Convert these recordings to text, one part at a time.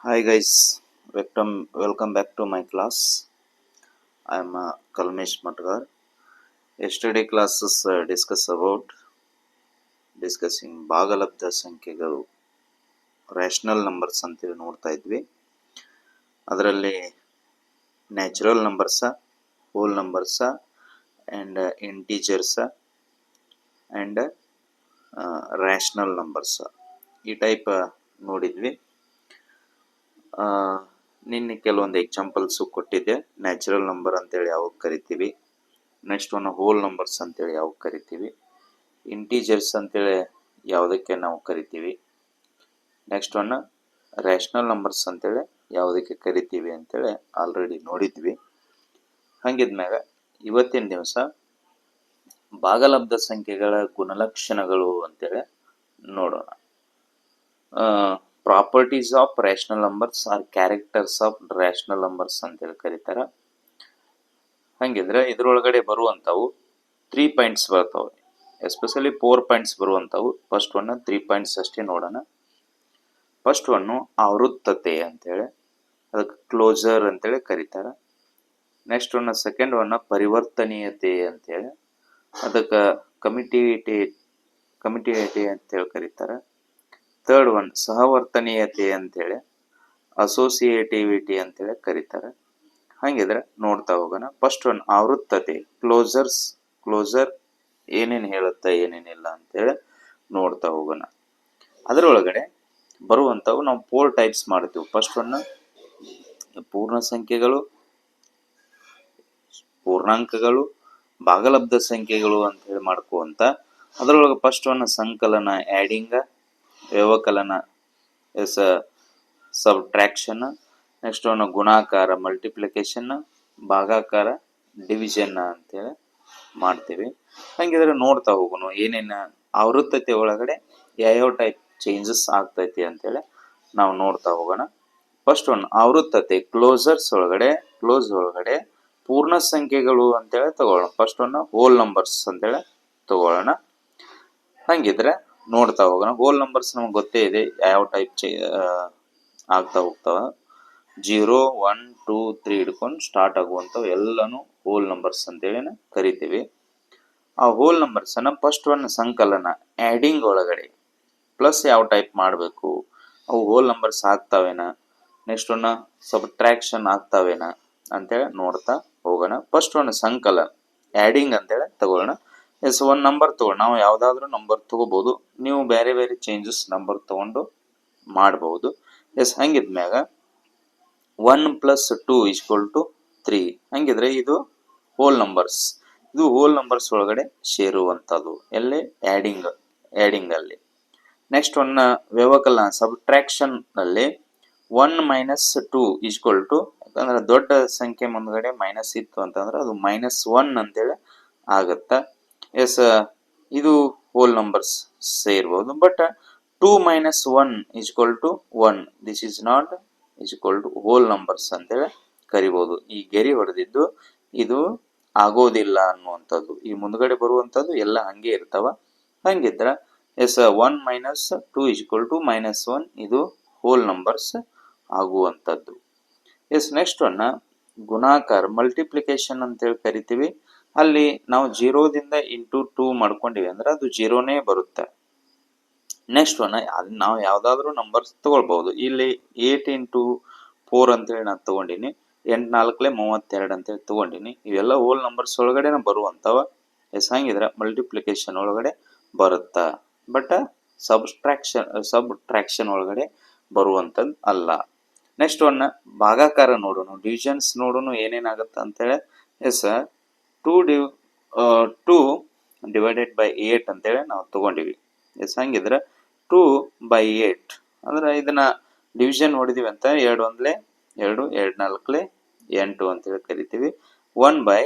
Hi guys, welcome welcome back to my class. I am uh, Kalmesh Matgar. Yesterday classes uh, discuss about discussing ಭಾಗಲಬ್ಧ ಸಂಖ್ಯೆಗಳು rational numbers ಅಂತೇಳಿ ನೋಡ್ತಾ ಇದ್ವಿ ಅದರಲ್ಲಿ natural numbers whole numbers and integers and rational numbers ಈ type ನೋಡಿದ್ವಿ ನಿನ್ನೆ ಕೆಲವೊಂದು examples ಕೊಟ್ಟಿದ್ದೆ. ನ್ಯಾಚುರಲ್ ನಂಬರ್ ಅಂತೇಳಿ ಯಾವಾಗ ಕರಿತೀವಿ? ನೆಕ್ಸ್ಟ್ ಒನ್ ಹೋಲ್ ನಂಬರ್ಸ್ ಅಂತೇಳಿ ಯಾವಾಗ ಕರಿತೀವಿ? ಇಂಟೀಜರ್ಸ್ ಅಂತೇಳಿ ಯಾವುದಕ್ಕೆ ನಾವು ಕರಿತೀವಿ? ನೆಕ್ಸ್ಟ್ ಒನ್ ರ್ಯಾಷನಲ್ ನಂಬರ್ಸ್ ಅಂತೇಳಿ ಯಾವುದಕ್ಕೆ ಕರಿತೀವಿ ಅಂತೇಳಿ ಆಲ್ರೆಡಿ ನೋಡಿದ್ವಿ. ಹಂಗಿದ್ಮ್ಯಾಗ ಇವತ್ತಿನ ದಿವಸ ಭಾಗಲಬ್ಧ ಸಂಖ್ಯೆಗಳ ಗುಣಲಕ್ಷಣಗಳು ಅಂತೇಳಿ ನೋಡೋಣ. Properties of rational numbers are characters of rational numbers ಅಂತೇಳಿ ಕರೀತಾರ. ಹಂಗಿದ್ರೆ ಇದರೊಳಗಡೆ ಬರುವಂಥವು ತ್ರೀ ಪಾಯಿಂಟ್ಸ್ ಬರ್ತವೆ. ಎಸ್ಪೆಷಲಿ ಫೋರ್ ಪಾಯಿಂಟ್ಸ್ ಬರುವಂಥವು. ಫಸ್ಟ್ ಒನ್ ತ್ರೀ ಪಾಯಿಂಟ್ಸ್ ಅಷ್ಟೇ ನೋಡೋಣ. ಫಸ್ಟ್ ಒನ್ನು ಆವೃತ್ತತೆ ಅಂತೇಳಿ ಅದಕ್ಕೆ ಕ್ಲೋಸರ್ ಅಂತೇಳಿ ಕರೀತಾರ. ನೆಕ್ಸ್ಟ್ ಒನ್ ಸೆಕೆಂಡ್ ಒನ್ ಪರಿವರ್ತನೀಯತೆ ಅಂತೇಳಿ ಅದಕ್ಕೆ ಕಮಿಟಿಟಿ ಕಮಿಟಿಟಿ ಅಂತೇಳಿ ಕರೀತಾರೆ. ಥರ್ಡ್ ಒನ್ ಸಹವರ್ತನೀಯತೆ ಅಂತೇಳಿ ಅಸೋಸಿಯೇಟಿವಿಟಿ ಅಂತೇಳಿ ಕರೀತಾರೆ. ಹಾಗಿದ್ರೆ ನೋಡ್ತಾ ಹೋಗೋಣ. ಫಸ್ಟ್ ಒನ್ ಆವೃತ್ತತೆ ಕ್ಲೋಸರ್ಸ್ ಕ್ಲೋಸರ್ ಏನೇನು ಹೇಳುತ್ತೆ ಏನೇನಿಲ್ಲ ಅಂತೇಳಿ ನೋಡ್ತಾ ಹೋಗೋಣ. ಅದರೊಳಗಡೆ ಬರುವಂಥವು ನಾವು ಫೋರ್ ಟೈಪ್ಸ್ ಮಾಡ್ತೀವಿ. ಫಸ್ಟ್ ಒನ್ ಪೂರ್ಣ ಸಂಖ್ಯೆಗಳು, ಪೂರ್ಣಾಂಕಗಳು, ಭಾಗಲಬ್ಧ ಸಂಖ್ಯೆಗಳು ಅಂತ ಹೇಳಿ ಮಾಡ್ಕೋ ಅಂತ. ಅದರೊಳಗೆ ಫಸ್ಟ್ ಒನ್ ಸಂಕಲನ ಆ್ಯಡಿಂಗ ವ್ಯವಕಲನ, ಎಸ್ ಸಬ್ಟ್ರಾಕ್ಷನ್, ನೆಕ್ಸ್ಟ್ ಒನ್ ಗುಣಾಕಾರ, ಮಲ್ಟಿಪ್ಲಿಕೇಶನ್, ಭಾಗಾಕಾರ, ಡಿವಿಷನ್ ಅಂತೇಳಿ ಮಾಡ್ತೀವಿ. ಹಂಗಿದ್ರೆ ನೋಡ್ತಾ ಹೋಗೋಣ ಏನೇನು ಆವೃತ್ತತೆ ಒಳಗಡೆ ಯಾವ್ಯಾವ ಟೈಪ್ ಚೇಂಜಸ್ ಆಗ್ತೈತಿ ಅಂತೇಳಿ ನಾವು ನೋಡ್ತಾ ಹೋಗೋಣ. ಫಸ್ಟ್ ಒನ್ ಆವೃತ್ತತೆ ಕ್ಲೋಸರ್ಸ್ ಒಳಗಡೆ ಕ್ಲೋಸ್ ಒಳಗಡೆ ಪೂರ್ಣ ಸಂಖ್ಯೆಗಳು ಅಂತೇಳಿ ತಗೊಳ್ಳೋಣ. ಫಸ್ಟ್ ಒನ್ ಹೋಲ್ ನಂಬರ್ಸ್ ಅಂತೇಳಿ ತಗೊಳ್ಳೋಣ. ಹಂಗಿದ್ರೆ ನೋಡ್ತಾ ಹೋಗೋಣ. ಹೋಲ್ ನಂಬರ್ಸ್ ನಮ್ಗೆ ಗೊತ್ತೇ ಇದೆ ಯಾವ ಟೈಪ್ ಚೇ ಆಗ್ತಾ ಹೋಗ್ತಾವ. ಜೀರೋ ಒನ್ ಟೂ ತ್ರೀ ಹಿಡ್ಕೊಂಡು ಸ್ಟಾರ್ಟ್ ಆಗುವಂಥವು ಎಲ್ಲನೂ ಹೋಲ್ ನಂಬರ್ಸ್ ಅಂತೇಳಿ ಕರಿತೀವಿ. ಆ ಹೋಲ್ ನಂಬರ್ಸನ್ನು ಫಸ್ಟ್ ಒನ್ ಸಂಕಲನ ಆ್ಯಡಿಂಗ್ ಒಳಗಡೆ. ಪ್ಲಸ್ ಯಾವ ಟೈಪ್ ಮಾಡಬೇಕು, ಅವು ಹೋಲ್ ನಂಬರ್ಸ್ ಆಗ್ತಾವೇನ ನೆಕ್ಸ್ಟ್ ಒನ್ನ ಸಬ್ಟ್ರಾಕ್ಷನ್ ಆಗ್ತಾವೇನ ಅಂತೇಳಿ ನೋಡ್ತಾ ಹೋಗೋಣ. ಫಸ್ಟ್ ಒನ್ ಸಂಕಲನ ಆ್ಯಡಿಂಗ್ ಅಂತೇಳಿ ತಗೊಳ್ಳೋಣ. ಎಸ್ ಒನ್ ನಂಬರ್ ತಗೊಂಡು ನಾವು ಯಾವುದಾದ್ರೂ ನಂಬರ್ ತಗೋಬಹುದು ನೀವು ಬೇರೆ ಬೇರೆ ಚೇಂಜಸ್ ನಂಬರ್ ತಗೊಂಡು ಮಾಡಬಹುದು yes ಹಂಗಿದ್ಮ್ಯಾಗ one plus two equal to three ಹಂಗಿದ್ರೆ ಇದು ಹೋಲ್ ನಂಬರ್ಸ್ ಇದು ಹೋಲ್ ನಂಬರ್ಸ್ ಒಳಗಡೆ ಸೇರುವಂಥದ್ದು. ಎಲ್ಲಿ? ಆ್ಯಡಿಂಗ್ ಆ್ಯಡಿಂಗಲ್ಲಿ ನೆಕ್ಸ್ಟ್ ಒನ್ ವ್ಯವಕಲನ ಸಬ್ಟ್ರಾಕ್ಷನ್ನಲ್ಲಿ one minus two equal to ಯಾಕಂದ್ರೆ ದೊಡ್ಡ ಸಂಖ್ಯೆ ಮುಂದ್ಗಡೆ ಮೈನಸ್ ಇತ್ತು ಅಂತಂದ್ರೆ ಅದು ಮೈನಸ್ ಒನ್ ಅಂತೇಳಿ ಆಗತ್ತ? ಎಸ್ ಇದು whole numbers ಸೇರ್ಬೋದು but two minus one equal to one this is not equal to whole numbers ಅಂತೇಳಿ ಕರಿಬೋದು. ಈ ಗೆರಿ ಹೊಡೆದಿದ್ದು ಇದು ಆಗೋದಿಲ್ಲ ಅನ್ನುವಂಥದ್ದು. ಈ ಮುಂದ್ಗಡೆ ಬರುವಂಥದ್ದು ಎಲ್ಲ ಹಂಗೆ ಇರ್ತಾವ. ಹಂಗಿದ್ರ, yes one minus two equal to minus one ಇದು ಹೋಲ್ ನಂಬರ್ಸ್ ಆಗುವಂಥದ್ದು. ಎಸ್ ನೆಕ್ಸ್ಟ್ ಒನ್ ಗುಣಾಕಾರ ಮಲ್ಟಿಪ್ಲಿಕೇಶನ್ ಅಂತೇಳಿ ಕರಿತೀವಿ. ಅಲ್ಲಿ ನಾವು ಜೀರೋದಿಂದ ಇಂಟು ಟೂ ಮಾಡ್ಕೊಂಡಿವಿ ಅಂದ್ರೆ ಅದು ಜೀರೋನೇ ಬರುತ್ತೆ. ನೆಕ್ಸ್ಟ್ ಒನ್ ನಾವು ಯಾವ್ದಾದ್ರು ನಂಬರ್ಸ್ ತಗೊಳ್ಬಹುದು ಇಲ್ಲಿ ಏಟ್ ಇಂಟು ಫೋರ್ ಅಂತೇಳಿ ನಾನು ತಗೊಂಡಿನಿ, ಎಂಟು ನಾಲ್ಕಲೆ ಮೂವತ್ತೆರಡು ಅಂತೇಳಿ ತಗೊಂಡಿನಿ. ಇವೆಲ್ಲ ಹೋಲ್ ನಂಬರ್ಸ್ ಒಳಗಡೆನೆ ಬರುವಂಥವ ಎಸ್, ಹಂಗಿದ್ರೆ ಮಲ್ಟಿಪ್ಲಿಕೇಶನ್ ಒಳಗಡೆ ಬರುತ್ತಾ? ಬಟ್ ಸಬ್ಸ್ಟ್ರಾಕ್ಷನ್ ಸಬ್ ಟ್ರಾಕ್ಷನ್ ಒಳಗಡೆ ಬರುವಂಥದ್ದು ಅಲ್ಲ. ನೆಕ್ಸ್ಟ್ ಒನ್ ಭಾಗಾಕಾರ ನೋಡೋಣ ಡಿವಿಷನ್ಸ್ ನೋಡೋಣ ಏನೇನಾಗುತ್ತೆ ಅಂತೇಳಿ? Yes two D two divided by eight ಅಂತೇಳಿ ನಾವು ತಗೊಂಡಿವಿ. ಎಸ್, ಹಂಗಿದ್ರೆ ಟೂ ಬೈ ಏಟ್ ಅಂದ್ರೆ ಇದನ್ನ ಡಿವಿಷನ್ ಹೊಡಿದೀವಿ ಅಂತ ಎರಡು ಒಂದ್ಲೆ ಎರಡು ಎರಡು ನಾಲ್ಕಲೆ ಎಂಟು ಅಂತೇಳಿ ಕರಿತೀವಿ. ಒನ್ ಬೈ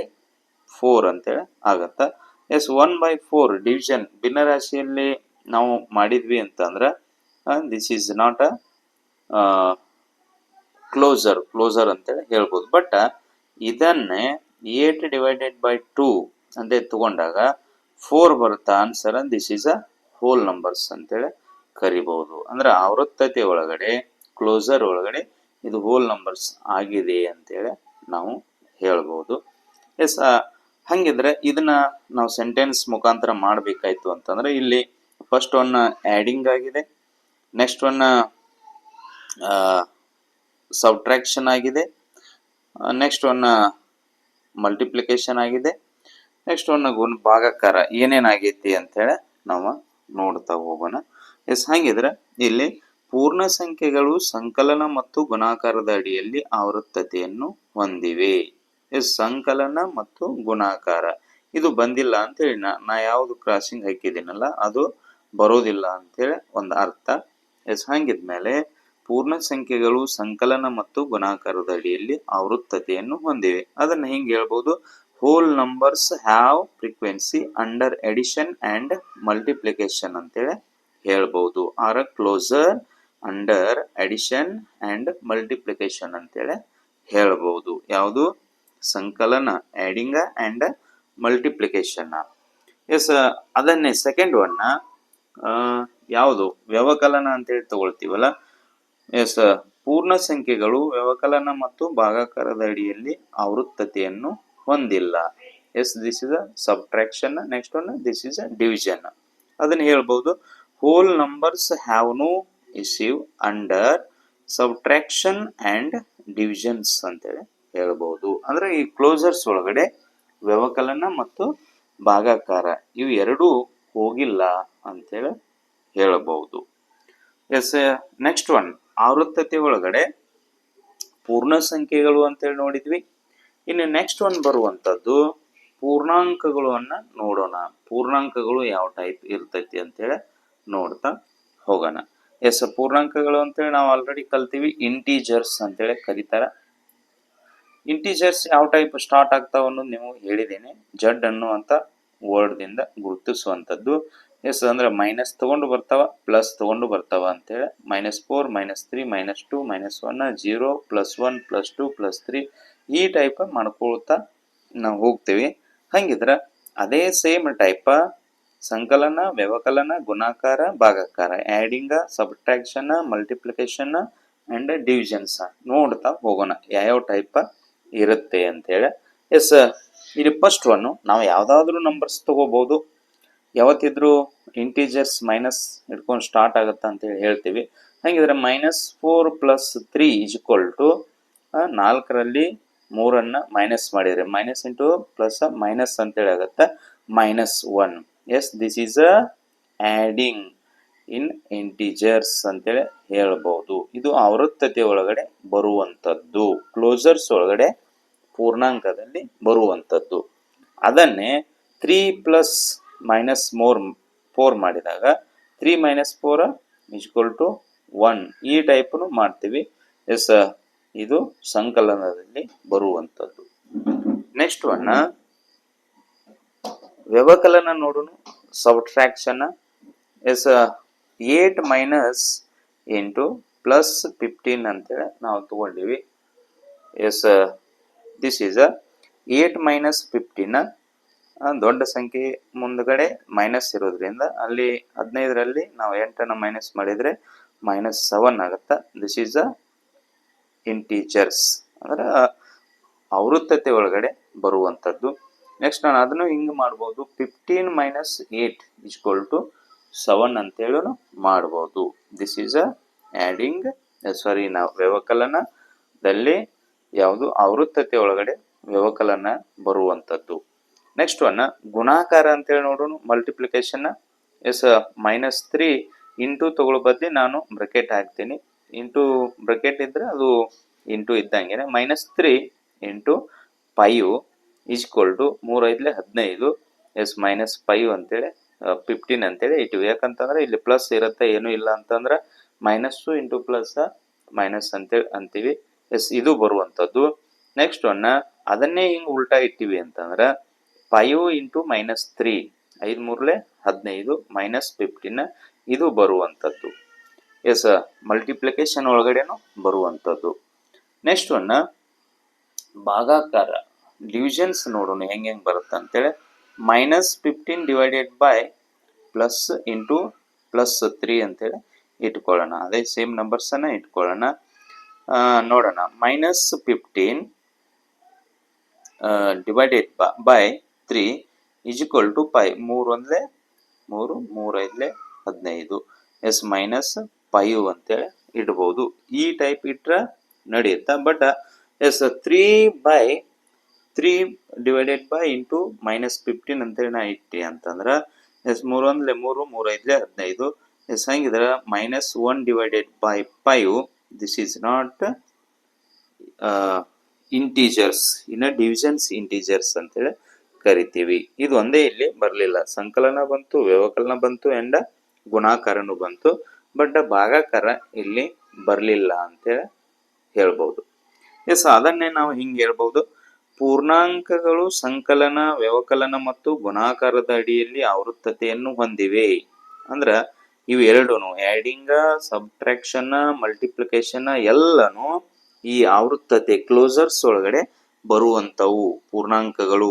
ಫೋರ್ ಅಂತೇಳಿ ಆಗತ್ತ. Yes one by four division ಭಿನ್ನರಾಶಿಯಲ್ಲಿ ನಾವು ಮಾಡಿದ್ವಿ ಅಂತಂದ್ರೆ this is not a closure closure ಅಂತೇಳಿ ಹೇಳ್ಬೋದು. ಬಟ್ ಇದನ್ನೇ ಏಟ್ ಡಿವೈಡೆಡ್ ಬೈ ಟೂ ಅಂತ ತಗೊಂಡಾಗ ಫೋರ್ ಬರುತ್ತಾ answer this is a whole numbers ಅಂತೇಳಿ ಕರಿಬಹುದು. ಅಂದ್ರೆ ಆವೃತ್ತತೆ ಒಳಗಡೆ ಕ್ಲೋಸರ್ ಒಳಗಡೆ ಇದು ಹೋಲ್ ನಂಬರ್ಸ್ ಆಗಿದೆ ಅಂತೇಳಿ ನಾವು ಹೇಳ್ಬೋದು ಎಸ್ ಹಂಗಿದ್ರೆ ಇದನ್ನ ನಾವು ಸೆಂಟೆನ್ಸ್ ಮುಖಾಂತರ ಮಾಡಬೇಕಾಯ್ತು ಅಂತಂದ್ರೆ ಇಲ್ಲಿ ಫಸ್ಟ್ ಒನ್ ಆ್ಯಡಿಂಗ್ ಆಗಿದೆ ನೆಕ್ಸ್ಟ್ ಒನ್ ಸಬ್ಟ್ರಾಕ್ಷನ್ ಆಗಿದೆ ನೆಕ್ಸ್ಟ್ ಒನ್ ಮಲ್ಟಿಪ್ಲಿಕೇಶನ್ ಆಗಿದೆ. ನೆಕ್ಸ್ಟ್ ಒನ್ ಗುಣ ಭಾಗಾಕಾರ ಏನೇನಾಗೈತಿ ಅಂತೇಳಿ ನಾವು ನೋಡ್ತಾ ಹೋಗೋಣ. ಎಸ್ ಹಾಗಿದ್ರೆ ಇಲ್ಲಿ ಪೂರ್ಣ ಸಂಖ್ಯೆಗಳು ಸಂಕಲನ ಮತ್ತು ಗುಣಾಕಾರದ ಅಡಿಯಲ್ಲಿ ಆವೃತ್ತತೆಯನ್ನು ಹೊಂದಿವೆ. ಎಸ್ ಸಂಕಲನ ಮತ್ತು ಗುಣಾಕಾರ. ಇದು ಬಂದಿಲ್ಲ ಅಂತೇಳಿ ನಾ ನಾ ಯಾವುದು ಕ್ರಾಸಿಂಗ್ ಹಾಕಿದ್ದೀನಲ್ಲ, ಅದು ಬರೋದಿಲ್ಲ ಅಂತೇಳಿ ಒಂದು ಅರ್ಥ. ಎಸ್ ಹಂಗಿದ್ಮೇಲೆ ಪೂರ್ಣ ಸಂಖ್ಯೆಗಳು ಸಂಕಲನ ಮತ್ತು ಗುಣಾಕಾರದ ಅಡಿಯಲ್ಲಿ ಆವೃತ್ತತೆಯನ್ನು ಹೊಂದಿವೆ. ಅದನ್ನು ಹಿಂಗೆ ಹೇಳ್ಬೋದು? Whole numbers have frequency under addition and multiplication ಅಂತೇಳಿ ಹೇಳ್ಬೋದು. Are closure under addition and multiplication ಅಂತೇಳಿ ಹೇಳ್ಬೋದು. ಯಾವುದು? ಸಂಕಲನ ಆಡಿಂಗ್ ಅಂಡ್ ಮಲ್ಟಿಪ್ಲಿಕೇಶನ್ ಎಸ್ ಅದನ್ನೇ ಸೆಕೆಂಡ್ ಒನ್ನ ಯಾವುದು? ವ್ಯವಕಲನ ಅಂತೇಳಿ ತಗೊಳ್ತೀವಲ್ಲ? ಎಸ್, ಪೂರ್ಣ ಸಂಖ್ಯೆಗಳು ವ್ಯವಕಲನ ಮತ್ತು ಭಾಗಾಕಾರದ ಅಡಿಯಲ್ಲಿ ಆವೃತ್ತತೆಯನ್ನು ಹೊಂದಿಲ್ಲ. Yes this is a subtraction next one this is a division ಅದನ್ನ ಹೇಳ್ಬೋದು. Whole numbers have no issue under subtraction and divisions ಅಂತೇಳಿ ಹೇಳ್ಬೋದು. ಅಂದ್ರೆ ಈ ಕ್ಲೋಸರ್ಸ್ ಒಳಗಡೆ ವ್ಯವಕಲನ ಮತ್ತು ಭಾಗಾಕಾರ ಇವು ಎರಡೂ ಹೋಗಿಲ್ಲ ಅಂತೇಳಿ ಹೇಳಬಹುದು ಎಸ್ ನೆಕ್ಸ್ಟ್ ಒನ್ ಆವೃತ್ತತೆ ಒಳಗಡೆ ಪೂರ್ಣ ಸಂಖ್ಯೆಗಳು ಅಂತೇಳಿ ನೋಡಿದ್ವಿ. ಇನ್ನು ನೆಕ್ಸ್ಟ್ ಒನ್ ಬರುವಂತದ್ದು ಪೂರ್ಣಾಂಕಗಳು ಅನ್ನ ನೋಡೋಣ. ಪೂರ್ಣಾಂಕಗಳು ಯಾವ ಟೈಪ್ ಇರ್ತೈತಿ ಅಂತೇಳಿ ನೋಡ್ತಾ ಹೋಗೋಣ. ಎಸ್ ಪೂರ್ಣಾಂಕಗಳು ಅಂತೇಳಿ ನಾವು ಆಲ್ರೆಡಿ ಕಲ್ತೀವಿ. ಇಂಟೀಜರ್ಸ್ ಅಂತೇಳಿ ಕರೀತಾರ. ಇಂಟೀಜರ್ಸ್ ಯಾವ ಟೈಪ್ ಸ್ಟಾರ್ಟ್ ಆಗ್ತಾವ ಅನ್ನೋದು ನೀವು ಹೇಳಿದ್ದೀನಿ. ಜಡ್ ಅನ್ನುವಂಥ ವರ್ಡ್ದಿಂದ ಗುರುತಿಸುವಂಥದ್ದು. ಎಸ್ ಅಂದ್ರೆ ಮೈನಸ್ ತಗೊಂಡು ಬರ್ತಾವ ಪ್ಲಸ್ ತಗೊಂಡು ಬರ್ತಾವ ಅಂತೇಳಿ minus four minus three minus two minus one zero plus one plus two plus three ಈ ಟೈಪ್ ಮಾಡ್ಕೊಳ್ತಾ ನಾವು ಹೋಗ್ತೀವಿ. ಹಂಗಿದ್ರ ಅದೇ ಸೇಮ್ ಟೈಪ ಸಂಕಲನ, ವ್ಯವಕಲನ, ಗುಣಾಕಾರ, ಭಾಗಾಕಾರ adding subtraction multiplication and divisions ನೋಡ್ತಾ ಹೋಗೋಣ ಯಾವ್ಯಾವ ಟೈಪ್ ಇರುತ್ತೆ ಅಂತೇಳಿ. ಎಸ್ ಇಲ್ಲಿ ಫಸ್ಟ್ ಒನ್ ನಾವು ಯಾವುದಾದ್ರೂ ನಂಬರ್ಸ್ ತಗೋಬಹುದು ಯಾವತ್ತಿದ್ರು ಇಂಟೀಜರ್ಸ್ ಮೈನಸ್ ಹಿಡ್ಕೊಂಡು ಸ್ಟಾರ್ಟ್ ಅಂತ ಹೇಳಿ ಹೇಳ್ತೀವಿ. ಹಾಗಿದ್ರೆ minus four plus three equal to ನಾಲ್ಕರಲ್ಲಿ ಮೂರನ್ನ ಮೈನಸ್ ಮಾಡಿದ್ರೆ ಮೈನಸ್ ಇಂಟು ಪ್ಲಸ್ ಮೈನಸ್ ಅಂತೇಳಿ ಆಗುತ್ತೆ, minus one. Yes, this is a adding in integers ಅಂತೇಳಿ ಹೇಳ್ಬೋದು. ಇದು ಆವೃತ್ತತೆ ಒಳಗಡೆ ಬರುವಂಥದ್ದು, ಕ್ಲೋಸರ್ಸ್ ಒಳಗಡೆ ಪೂರ್ಣಾಂಕದಲ್ಲಿ ಬರುವಂಥದ್ದು. ಅದನ್ನೇ three plus minus more four ಮಾಡಿದಾಗ three minus four equal to one ಈ ಟೈಪ್ನು ಮಾಡ್ತೀವಿ. ಎಸ್ ಇದು ಸಂಕಲನದಲ್ಲಿ ಬರುವಂಥದ್ದು. ನೆಕ್ಸ್ಟ್ ಒನ್ ವ್ಯವಕಲನ ನೋಡೋಣ ಸಬ್ಟ್ರಾಕ್ಷನ್ ಎಸ್ ಏಟ್ ಮೈನಸ್ ಎಂಟು ಪ್ಲಸ್ ಫಿಫ್ಟೀನ್ ಅಂತೇಳಿ ನಾವು ತಗೊಂಡಿವಿ. Yes this is a eight minus fifteen ದೊಡ್ಡ ಸಂಖ್ಯೆ ಮುಂದ್ಗಡೆ ಮೈನಸ್ ಇರೋದ್ರಿಂದ ಅಲ್ಲಿ ಹದಿನೈದರಲ್ಲಿ ನಾವು ಎಂಟನ್ನು ಮೈನಸ್ ಮಾಡಿದರೆ ಮೈನಸ್ ಸೆವೆನ್ ಆಗುತ್ತೆ? ದಿಸ್ ಈಸ್ ಅ ಇಂಟೀಜರ್ಸ್ ಅಂದ್ರೆ ಆವೃತ್ತತೆ ಒಳಗಡೆ ಬರುವಂಥದ್ದು. ನೆಕ್ಸ್ಟ್ ನಾನು ಅದನ್ನು ಹಿಂಗೆ ಮಾಡ್ಬೋದು. Fifteen minus eight equal to seven ಅಂತೇಳಿ ಮಾಡ್ಬೋದು. This is a adding sorry ನಾವು ವ್ಯವಕಲನದಲ್ಲಿ ಯಾವುದು ಆವೃತ್ತತೆ ಒಳಗಡೆ ವ್ಯವಕಲನ ಬರುವಂಥದ್ದು. ನೆಕ್ಸ್ಟ್ ಒನ್ ಗುಣಾಕಾರ ಅಂತೇಳಿ ನೋಡೋಣ multiplication yes minus three into ತಗೊಳ್ಳೋ ಬದಲಿ ನಾನು ಬ್ರಕೆಟ್ ಹಾಕ್ತೀನಿ. ಇಂಟು ಬ್ರಕೆಟ್ ಇದ್ರೆ ಅದು ಇಂಟು ಇದ್ದಂಗೆ minus three into five equal to ಮೂರೈದ್ಲೆ ಹದಿನೈದು ಎಸ್ ಮೈನಸ್ ಫೈವ್ ಅಂತೇಳಿ ಫಿಫ್ಟೀನ್ ಅಂತೇಳಿ ಇಟ್ಟಿವಿ. ಯಾಕಂತಂದ್ರೆ ಇಲ್ಲಿ ಪ್ಲಸ್ ಇರುತ್ತೆ, ಏನೂ ಇಲ್ಲ ಅಂತಂದ್ರೆ ಮೈನಸ್ಸು ಇಂಟು ಪ್ಲಸ್ ಮೈನಸ್ ಅಂತೇಳಿ ಅಂತೀವಿ. ಎಸ್ ಇದು ಬರುವಂಥದ್ದು. ನೆಕ್ಸ್ಟ್ ಒನ್ ಅದನ್ನೇ ಹಿಂಗೆ ಉಲ್ಟಾ ಇಟ್ಟಿವಿ ಅಂತಂದ್ರೆ ಫೈವ್ ಇಂಟು ಮೈನಸ್ ತ್ರೀ ಐದು ಮೂರಲೆ ಹದಿನೈದು ಮೈನಸ್ ಫಿಫ್ಟೀನ್ ಇದು ಬರುವಂಥದ್ದು ಎಸ್ ಮಲ್ಟಿಪ್ಲಿಕೇಶನ್ ಒಳಗಡೆನೂ ಬರುವಂಥದ್ದು ನೆಕ್ಸ್ಟ್ ಒನ್ ಭಾಗಾಕಾರ. ಡಿವಿಷನ್ಸ್ ನೋಡೋಣ, ಹೆಂಗೆ ಹೆಂಗೆ ಬರುತ್ತೆ ಅಂತೇಳಿ. Minus fifteen divided by plus into plus three ಅಂತೇಳಿ ಇಟ್ಕೊಳ್ಳೋಣ. ಅದೇ ಸೇಮ್ ನಂಬರ್ಸನ್ನು ಇಟ್ಕೊಳ್ಳೋಣ. ನೋಡೋಣ. Minus fifteen divided by three is equal to five ಮೂರು ಅಂದರೆ ಮೂರು ಮೂರು ಐದಲೇ ಹದಿನೈದು. ಎಸ್ ಮೈನಸ್ ಫೈವ್ ಅಂತೇಳಿ ಇಡ್ಬೋದು. ಈ ಟೈಪ್ ಇಟ್ಟರೆ ನಡೆಯುತ್ತಾ? But yes three by three divided by into minus fifteen ಅಂತೇಳಿ ನಾ ಇಟ್ಟಿ ಅಂತಂದ್ರೆ ಎಸ್ ಮೂರು ಒಂದ್ಲೆ ಮೂರು ಮೂರು ಐದ್ಲೆ ಹದಿನೈದು. ಎಸ್ ಹಂಗಿದ್ರೆ minus one divided by five this is not integers ಇನ್ನು ಡಿವಿಷನ್ಸ್ ಇಂಟೀಜರ್ಸ್ ಅಂತೇಳಿ ಕರಿತೀವಿ. ಇದು ಒಂದೇ ಇಲ್ಲಿ ಬರಲಿಲ್ಲ. ಸಂಕಲನ ಬಂತು, ವ್ಯವಕಲನ ಬಂತು, ಎಂಡ ಗುಣಾಕಾರನು ಬಂತು. ಬಟ್ ಭಾಗಾಕಾರ ಇಲ್ಲಿ ಬರಲಿಲ್ಲ ಅಂತೇಳಿ ಹೇಳ್ಬೋದು. ಎಸ್ ಅದನ್ನೇ ನಾವು ಹಿಂಗೆ ಹೇಳ್ಬೋದು. ಪೂರ್ಣಾಂಕಗಳು ಸಂಕಲನ, ವ್ಯವಕಲನ ಮತ್ತು ಗುಣಾಕಾರದ ಅಡಿಯಲ್ಲಿ ಆವೃತ್ತತೆಯನ್ನು ಹೊಂದಿವೆ. ಅಂದ್ರ ಇವು ಎರಡೂನು ಆ್ಯಡಿಂಗ ಸಬ್ಟ್ರಾಕ್ಷನ್ ಮಲ್ಟಿಪ್ಲಿಕೇಶನ್ ಎಲ್ಲನೂ ಈ ಆವೃತ್ತತೆ ಕ್ಲೋಸರ್ಸ್ ಒಳಗಡೆ ಬರುವಂಥವು ಪೂರ್ಣಾಂಕಗಳು.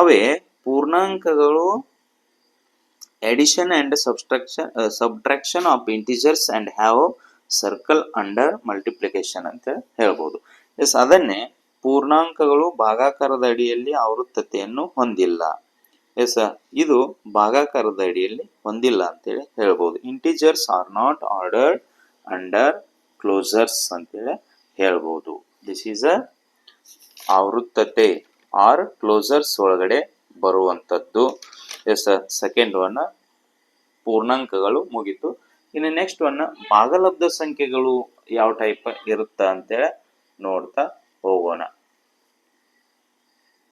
ಅವೇ ಪೂರ್ಣಾಂಕಗಳು and subtraction uh, subtraction of integers and have circle under multiplication ಅಂತ ಹೇಳ್ಬೋದು. ಎಸ್ ಅದನ್ನೇ ಪೂರ್ಣಾಂಕಗಳು ಭಾಗಾಕಾರದ ಅಡಿಯಲ್ಲಿ ಆವೃತ್ತತೆಯನ್ನು ಹೊಂದಿಲ್ಲ. ಎಸ್ ಇದು ಭಾಗಾಕಾರದ ಅಡಿಯಲ್ಲಿ ಹೊಂದಿಲ್ಲ ಅಂತೇಳಿ ಹೇಳ್ಬೋದು. Integers are not ordered under closures ಅಂತೇಳಿ ಹೇಳ್ಬೋದು. ದಿಸ್ ಈಸ್ ಅ ಆವೃತ್ತತೆ. ಆರ್ ಕ್ಲೋಸರ್ಸ್ ಒಳಗಡೆ ಬರುವಂಥದ್ದು ಎಸ್ ಸೆಕೆಂಡ್ ಒನ್ ಪೂರ್ಣಾಂಕಗಳು ಮುಗೀತು. ಇನ್ನು ನೆಕ್ಸ್ಟ್ ಒನ್ ಭಾಗಲಬ್ಧ ಸಂಖ್ಯೆಗಳು ಯಾವ ಟೈಪ್ ಇರುತ್ತ ಅಂತೇಳಿ ನೋಡ್ತಾ ಹೋಗೋಣ.